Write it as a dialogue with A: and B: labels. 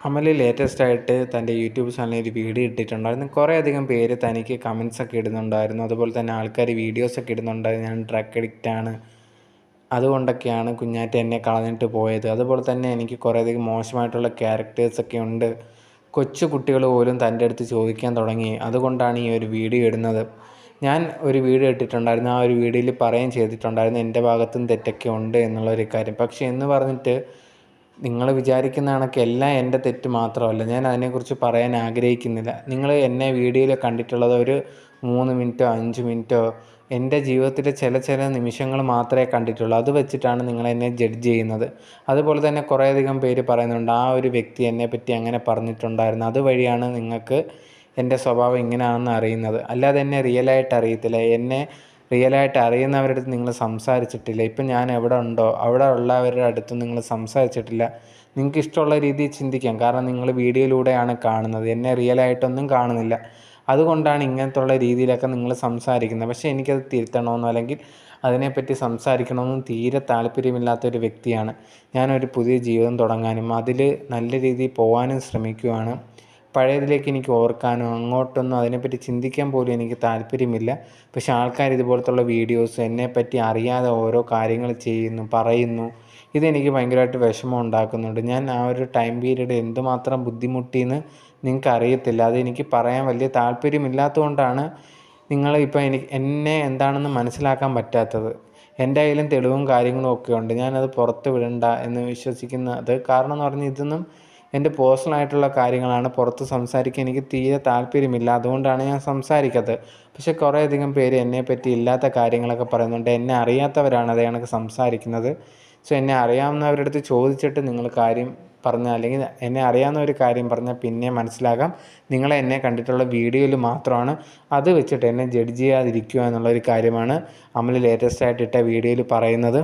A: അമൽ latest ആയിട്ട് തന്റെ YouTube ചാനലിൽ ഒരു വീഡിയോ ഇട്ടിട്ടുണ്ടായിരുന്നു. കുറേ അധികം പേര് തനിക്ക് കമൻസ് ഒക്കെ ഇടുന്നുണ്ടായിരുന്നു. അതുപോലെ തന്നെ ആൾക്കാർ വീഡിയോസ് ഒക്കെ ഇടുന്നുണ്ടായിരുന്നു. ഞാൻ ഡ്രഗ് അഡിക്റ്റ് ആണ്. അതുകൊണ്ടൊക്കെയാണ് കുഞ്ഞാറ്റ എന്നെ കളഞ്ഞിട്ട് പോയത്. അതുപോലെ തന്നെ എനിക്ക് കുറേയധികം മോശമായിട്ടുള്ള ക്യാരക്ടേഴ്സൊക്കെ ഉണ്ട്. കൊച്ചു കുട്ടികൾ പോലും തന്റെ അടുത്ത് ചോദിക്കാൻ തുടങ്ങി. അതുകൊണ്ടാണ് ഈ ഒരു വീഡിയോ ഇടുന്നത്. ഞാൻ ഒരു വീഡിയോ ഇട്ടിട്ടുണ്ടായിരുന്നു. ആ ഒരു വീഡിയോയിൽ പറയുകയും ചെയ്തിട്ടുണ്ടായിരുന്നു. എന്റെ ഭാഗത്തും തെറ്റൊക്കെ ഉണ്ട് എന്നുള്ളൊരു കാര്യം. പക്ഷേ എന്ന് പറഞ്ഞിട്ട് നിങ്ങൾ വിചാരിക്കുന്ന കണക്ക് എല്ലാം എന്റെ തെറ്റ് മാത്രമല്ല. ഞാൻ അതിനെക്കുറിച്ച് പറയാൻ ആഗ്രഹിക്കുന്നില്ല. നിങ്ങൾ എന്നെ വീഡിയോയിൽ കണ്ടിട്ടുള്ളത് ഒരു മൂന്ന് മിനിറ്റോ അഞ്ച് മിനിറ്റോ എന്റെ ജീവിതത്തിലെ ചില ചില നിമിഷങ്ങൾ മാത്രമേ കണ്ടിട്ടുള്ളൂ. അത് വെച്ചിട്ടാണ് നിങ്ങൾ എന്നെ ജഡ്ജ് ചെയ്യുന്നത്. അതുപോലെ തന്നെ കുറേയധികം പേര് പറയുന്നുണ്ട് ആ ഒരു വ്യക്തി എന്നെപ്പറ്റി അങ്ങനെ പറഞ്ഞിട്ടുണ്ടായിരുന്നു. അതുവഴിയാണ് നിങ്ങൾക്ക് എന്റെ സ്വഭാവം ഇങ്ങനെയാണെന്ന് അറിയുന്നത്. അല്ലാതെ എന്നെ റിയലായിട്ട് അറിയത്തില്ല. എന്നെ റിയലായിട്ട് അറിയുന്നവരുടെ അടുത്ത് നിങ്ങൾ സംസാരിച്ചിട്ടില്ല. ഇപ്പം ഞാൻ എവിടെ ഉണ്ടോ അവിടെ ഉള്ളവരുടെ അടുത്ത് നിങ്ങൾ സംസാരിച്ചിട്ടില്ല. നിങ്ങൾക്ക് ഇഷ്ടമുള്ള രീതിയിൽ ചിന്തിക്കാം. കാരണം നിങ്ങൾ വീഡിയോയിലൂടെയാണ് കാണുന്നത്. എന്നെ റിയലായിട്ടൊന്നും കാണുന്നില്ല. അതുകൊണ്ടാണ് ഇങ്ങനത്തുള്ള രീതിയിലൊക്കെ നിങ്ങൾ സംസാരിക്കുന്നത്. പക്ഷേ എനിക്കത് തിരുത്തണമെന്നോ അല്ലെങ്കിൽ അതിനെപ്പറ്റി സംസാരിക്കണമെന്നും തീരെ താല്പര്യമില്ലാത്തൊരു വ്യക്തിയാണ്. ഞാനൊരു പുതിയ ജീവിതം തുടങ്ങാനും അതിൽ നല്ല രീതിയിൽ പോകാനും ശ്രമിക്കുവാണ്. പഴയതിലേക്ക് എനിക്ക് ഓർക്കാനോ അങ്ങോട്ടൊന്നും അതിനെപ്പറ്റി ചിന്തിക്കാൻ പോലും എനിക്ക് താല്പര്യമില്ല. പക്ഷേ ആൾക്കാർ ഇതുപോലത്തുള്ള വീഡിയോസ് എന്നെപ്പറ്റി അറിയാതെ ഓരോ കാര്യങ്ങൾ ചെയ്യുന്നു പറയുന്നു. ഇതെനിക്ക് ഭയങ്കരമായിട്ട് വിഷമം ഉണ്ടാക്കുന്നുണ്ട്. ഞാൻ ആ ഒരു ടൈം പീരീഡ് എന്തുമാത്രം ബുദ്ധിമുട്ടിയെന്ന് നിങ്ങൾക്ക് അറിയത്തില്ല. അതെനിക്ക് പറയാൻ വലിയ താല്പര്യമില്ലാത്തതുകൊണ്ടാണ് നിങ്ങൾ ഇപ്പോൾ എനിക്ക് എന്നെ എന്താണെന്ന് മനസ്സിലാക്കാൻ പറ്റാത്തത്. എന്റെ കയ്യിലും തെളിവും കാര്യങ്ങളും ഒക്കെ ഉണ്ട്. ഞാനത് പുറത്ത് വിടണ്ട എന്ന് വിശ്വസിക്കുന്നത്. കാരണം എന്ന് പറഞ്ഞാൽ ഇതൊന്നും എന്റെ പേഴ്സണൽ ആയിട്ടുള്ള കാര്യങ്ങളാണ് പുറത്ത് സംസാരിക്കാൻ എനിക്ക് തീരെ താല്പര്യമില്ല. അതുകൊണ്ടാണ് ഞാൻ സംസാരിക്കാത്തത്. പക്ഷേ കുറേയധികം പേര് എന്നെപ്പറ്റി ഇല്ലാത്ത കാര്യങ്ങളൊക്കെ പറയുന്നുണ്ട്. എന്നെ അറിയാത്തവരാണ് അത് കണക്ക് സംസാരിക്കുന്നത്. സോ എന്നെ അറിയാവുന്നവരുടെ അടുത്ത് ചോദിച്ചിട്ട് നിങ്ങൾ കാര്യം പറഞ്ഞാൽ അല്ലെങ്കിൽ എന്നെ അറിയാവുന്ന ഒരു കാര്യം പറഞ്ഞാൽ പിന്നെ മനസ്സിലാകാം. നിങ്ങളെ എന്നെ കണ്ടിട്ടുള്ള വീഡിയോയിൽ മാത്രമാണ് അത് വെച്ചിട്ട് എന്നെ ജഡ്ജ് ചെയ്യാതിരിക്കുക എന്നുള്ളൊരു കാര്യമാണ് അമൽ ലേറ്റസ്റ്റ് ആയിട്ട് ഇട്ട വീഡിയോയിൽ പറയുന്നത്.